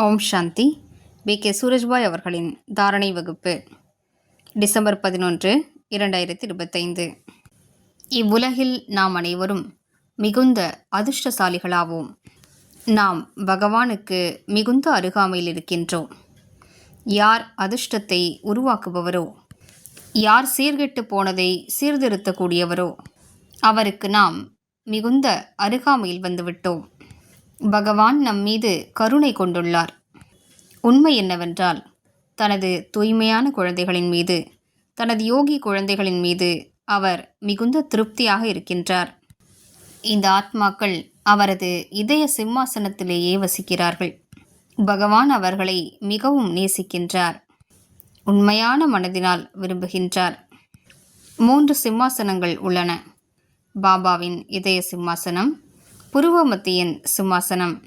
ஓம் சாந்தி. B. K. Surajbhai அவர்களின் தாரணை வகுப்பு டிசம்பர் பதினொன்று இரண்டாயிரத்தி இருபத்தைந்து. இவ்வுலகில் நாம் அனைவரும் மிகுந்த அதிர்ஷ்டசாலிகளாவோம். நாம் பகவானுக்கு மிகுந்த அருகாமையில் இருக்கின்றோம். யார் அதிர்ஷ்டத்தை உருவாக்குபவரோ யார் சீர்கெட்டு போனதை சீர்திருத்தக்கூடியவரோ அவருக்கு நாம் மிகுந்த அருகாமையில் வந்துவிட்டோம். பகவான் நம் மீது கருணை கொண்டுள்ளார். உண்மை என்னவென்றால் தனது தூய்மையான குழந்தைகளின் மீது தனது யோகி குழந்தைகளின் மீது அவர் மிகுந்த திருப்தியாக இருக்கின்றார். இந்த ஆத்மாக்கள் அவரது இதய சிம்மாசனத்திலேயே வசிக்கிறார்கள். பகவான் அவர்களை மிகவும் நேசிக்கின்றார். உண்மையான மனதினால் விரும்புகின்றார். மூன்று சிம்மாசனங்கள் உள்ளன. பாபாவின் இதய சிம்மாசனம் புருவமத்தியின் சிம்மாசனம்.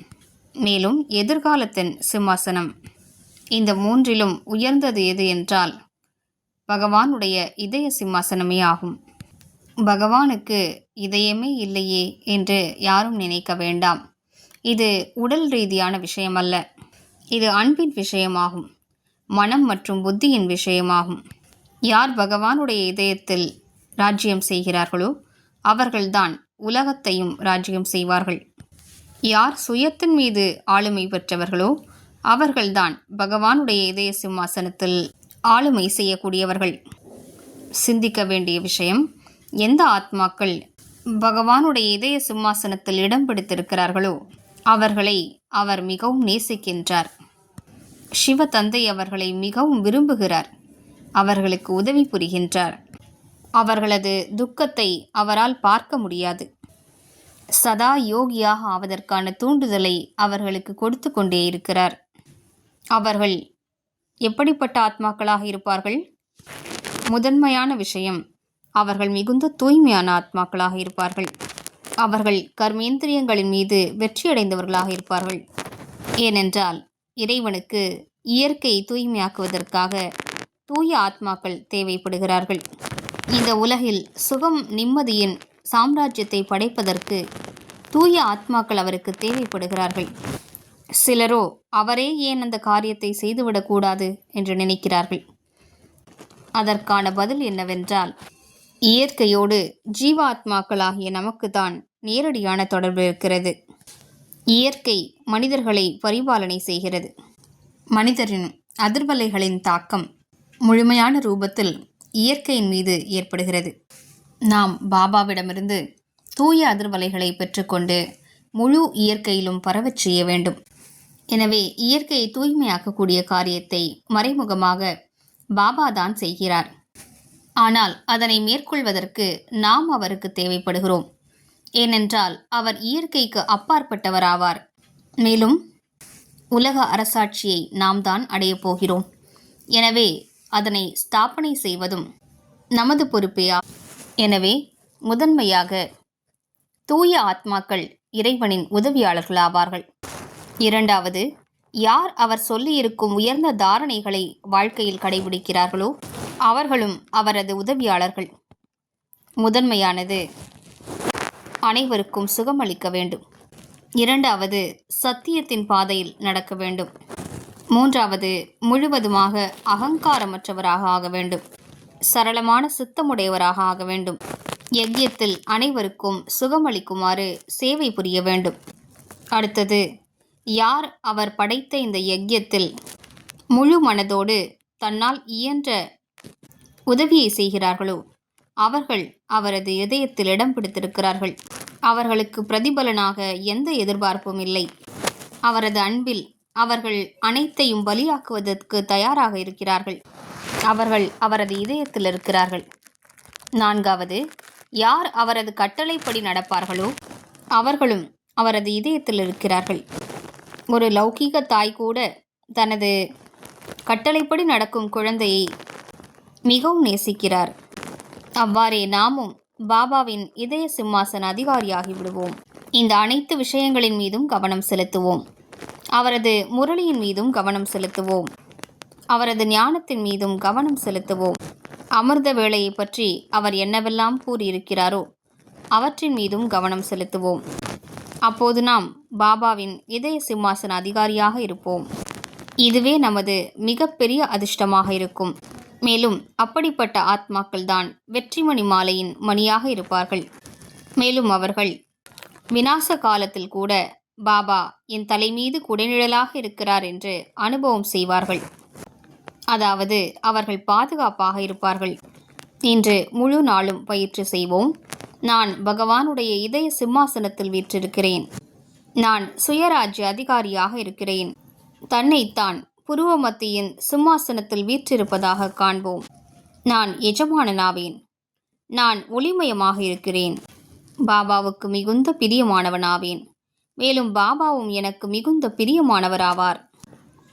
மேலும் எதிர்காலத்தின் சிம்மாசனம். இந்த மூன்றிலும் உயர்ந்தது எது என்றால் பகவானுடைய இதய சிம்மாசனமே ஆகும். பகவானுக்கு இதயமே இல்லையே என்று யாரும் நினைக்க வேண்டாம். இது உடல் ரீதியான விஷயமல்ல. இது அன்பின் விஷயமாகும். மனம் மற்றும் புத்தியின் விஷயமாகும். யார் பகவானுடைய இதயத்தில் ராஜ்யம் செய்கிறார்களோ அவர்கள்தான் உலகத்தையும் ராஜ்யம் செய்வார்கள். யார் சுயத்தின் மீது ஆளுமை பெற்றவர்களோ அவர்கள்தான் பகவானுடைய இதய சிம்மாசனத்தில் ஆளுமை செய்யக்கூடியவர்கள். சிந்திக்க வேண்டிய விஷயம் எந்த ஆத்மாக்கள் பகவானுடைய இதய சிம்மாசனத்தில் இடம் பிடித்திருக்கிறார்களோ அவர்களை அவர் மிகவும் நேசிக்கின்றார். சிவ தந்தை அவர்களை மிகவும் விரும்புகிறார். அவர்களுக்கு உதவி புரிகின்றார். அவர்களது துக்கத்தை அவரால் பார்க்க முடியாது. சதா யோகியாக ஆவதற்கான தூண்டுதலை அவர்களுக்கு கொடுத்து கொண்டே இருக்கிறார். அவர்கள் எப்படிப்பட்ட ஆத்மாக்களாக இருப்பார்கள்? முதன்மையான விஷயம் அவர்கள் மிகுந்த தூய்மையான ஆத்மாக்களாக இருப்பார்கள். அவர்கள் கர்மேந்திரியங்களின் மீது வெற்றியடைந்தவர்களாக இருப்பார்கள். ஏனென்றால் இறைவனுக்கு இயற்கை தூய்மையாக்குவதற்காக தூய ஆத்மாக்கள் தேவைப்படுகிறார்கள். இந்த உலகில் சுகம் நிம்மதியின் சாம்ராஜ்யத்தை படைப்பதற்கு தூய ஆத்மாக்கள் அவருக்கு தேவைப்படுகிறார்கள். சிலரோ அவரே ஏன் அந்த காரியத்தை செய்துவிடக்கூடாது என்று நினைக்கிறார்கள். அதற்கான பதில் என்னவென்றால் இயற்கையோடு ஜீவாத்மாக்களாகிய நமக்கு தான் நேரடியான தொடர்பு இருக்கிறது. இயற்கை மனிதர்களை பரிபாலனை செய்கிறது. மனிதரின் அதிர்வலைகளின் தாக்கம் முழுமையான ரூபத்தில் இயற்கையின் மீது ஏற்படுகிறது. நாம் பாபாவிடமிருந்து தூய அதிர்வலைகளை பெற்றுக்கொண்டு முழு இயற்கையிலும் பரவச் செய்ய வேண்டும். எனவே இயற்கையை தூய்மையாக்கக்கூடிய காரியத்தை மறைமுகமாக பாபா தான் செய்கிறார். ஆனால் அதனை மேற்கொள்வதற்கு நாம் அவருக்கு தேவைப்படுகிறோம். ஏனென்றால் அவர் இயற்கைக்கு அப்பாற்பட்டவராவார். மேலும் உலக அரசாட்சியை நாம் தான் அடையப் போகிறோம். எனவே அதனை ஸ்தாபனை செய்வதும் நமது பொறுப்பேயா எனவே முதன்மையாக தூய ஆத்மாக்கள் இறைவனின் உதவியாளர்களாவார்கள். இரண்டாவது யார் அவர் சொல்லியிருக்கும் உயர்ந்த தாரணைகளை வாழ்க்கையில் கடைபிடிக்கிறார்களோ அவர்களும் அவரது உதவியாளர்கள். முதன்மையானது அனைவருக்கும் சுகமளிக்க வேண்டும். இரண்டாவது சத்தியத்தின் பாதையில் நடக்க வேண்டும். மூன்றாவது முழுவதுமாக அகங்காரமற்றவராக ஆக வேண்டும். சரளமான சித்தமுடையவராக ஆக வேண்டும். யஜ்யத்தில் அனைவருக்கும் சுகமளிக்குமாறு சேவை புரிய வேண்டும். அடுத்தது யார் அவர் படைத்த இந்த யஜ்யத்தில் முழு மனதோடு தன்னால் இயன்ற உதவியை செய்கிறார்களோ அவர்கள் அவரது இதயத்தில் இடம் பிடித்திருக்கிறார்கள். அவர்களுக்கு பிரதிபலனாக எந்த எதிர்பார்ப்பும் இல்லை. அவரது அன்பில் அவர்கள் அனைத்தையும் பலியாக்குவதற்கு தயாராக இருக்கிறார்கள். அவர்கள் அவரது இதயத்தில் இருக்கிறார்கள். நான்காவது யார் அவரது கட்டளைப்படி நடப்பார்களோ அவர்களும் அவரது இதயத்தில் இருக்கிறார்கள். ஒரு லௌகீக தாய் கூட தனது கட்டளைப்படி நடக்கும் குழந்தையை மிகவும் நேசிக்கிறார். அவ்வாறே நாமும் பாபாவின் இதய சிம்மாசன அதிகாரியாகி விடுவோம். இந்த அனைத்து விஷயங்களின் மீதும் கவனம் செலுத்துவோம். அவரது முரளியின் மீதும் கவனம் செலுத்துவோம். அவரது ஞானத்தின் மீதும் கவனம் செலுத்துவோம். அமிர்த வேளையை பற்றி அவர் என்னவெல்லாம் கூறியிருக்கிறாரோ அவற்றின் மீதும் கவனம் செலுத்துவோம். அப்போது நாம் பாபாவின் இதய சிம்மாசன அதிகாரியாக இருப்போம். இதுவே நமது மிகப்பெரிய அதிர்ஷ்டமாக இருக்கும். மேலும் அப்படிப்பட்ட ஆத்மாக்கள் தான் வெற்றிமணி மாலையின் மணியாக இருப்பார்கள். மேலும் அவர்கள் விநாச காலத்தில் கூட பாபா என் தலைமீது குடைநிழலாக இருக்கிறார் என்று அனுபவம் செய்வார்கள். அதாவது அவர்கள் பாதுகாப்பாக இருப்பார்கள். இன்று முழு நாளும் பயிற்சி செய்வோம். நான் பகவானுடைய இதய சிம்மாசனத்தில் வீற்றிருக்கிறேன். நான் சுயராஜ்ய அதிகாரியாக இருக்கிறேன். தன்னைத்தான் புருவ மத்தியின் சிம்மாசனத்தில் வீற்றிருப்பதாக காண்போம். நான் எஜமானனாவேன். நான் ஒளிமயமாக இருக்கிறேன். பாபாவுக்கு மிகுந்த பிரியமானவனாவேன். மேலும் பாபாவும் எனக்கு மிகுந்த பிரியமானவராவார்.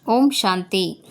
ஓம் சாந்தி.